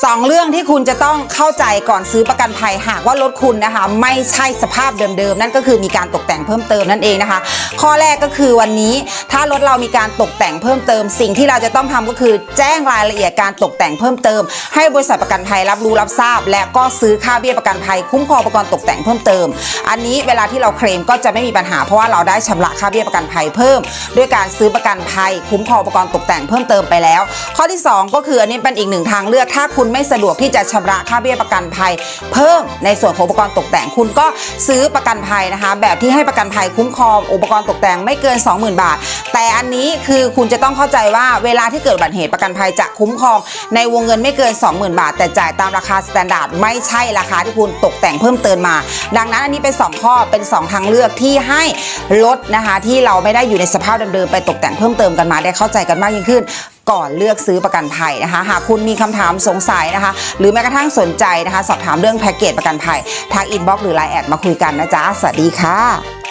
สองเรื่องที่คุณจะต้องเข้าใจก่อนซื้อประกันภัยหากว่ารถคุณนะคะ ไม่ใช่สภาพเดิมๆนั่นก็คือมีการตกแต่งเพิ่มเติมนั่นเองนะคะ ข้อแรกก็คือวันนี้ถ้ารถเรามีการตกแต่งเพิ่มเติม สิ่งที่เราจะต้องทำก็คือ แจ้งรายละเอียดการตกแต่งเพิ่มเติม ให้บริษัทประกันภัยรับรู้รับทราบ และก็ซื้อค่าเบี้ยประกันภัยคุ้มครองอุปกรณ์ตกแต่งเพิ่มเติม อันนี้เวลาที่เราเคลมก็จะไม่มีปัญหาเพราะว่าเราได้ชำระค่าเบี้ยประกันภัยเพิ่ม ด้วยการซื้อประกันภัยคุ้มครองอุปกรณ์ตกแต่งเพิ่มเติมไปแล้ว ข้อที่ 2 ก็คืออันนี้เป็นอีกหนึ่งทางเลือกถ้าคุณุณไม่สะดวกที่จะชำระค่าเบี้ยประกันภัย เพิ่มในส่วนของอุปกรณ์ตกแต่งคุณก็ซื้อประกันภัยนะคะ แบบที่ให้ประกันภัยคุ้มครองอุปกรณ์ตกแต่งไม่เกิน 20,000 บาท แต่อันนี้คือคุณจะต้องเข้าใจว่าเวลาที่เกิดบัติเหตุประกันภัยจะคุ้มครอง ในวงเงินไม่เกิน 20,000 บาท แต่จ่ายตามราคาสแตนดาร์ดไม่ใช่ราคาที่คุณตกแต่งเพิ่มเติมมา ดังนั้นอันนี้เป็น 2 ข้อเป็น 2 ทางเลือกที่ให้รถนะคะที่เราไม่ได้อยู่ในสภาพเดิมๆไปตกแต่งเพิ่มเติมกันมาได้เข้าใจกันมากยิ่งขึ้น ก่อนเลือกซื้อประกันภัยนะคะ หากคุณมีคำถามสงสัยนะคะ หรือแม้กระทั่งสนใจนะคะ สอบถามเรื่องแพ็กเกจประกันภัยทางอินบ็อกซ์หรือไลน์แอดมาคุยกันนะจ๊ะสวัสดีค่ะ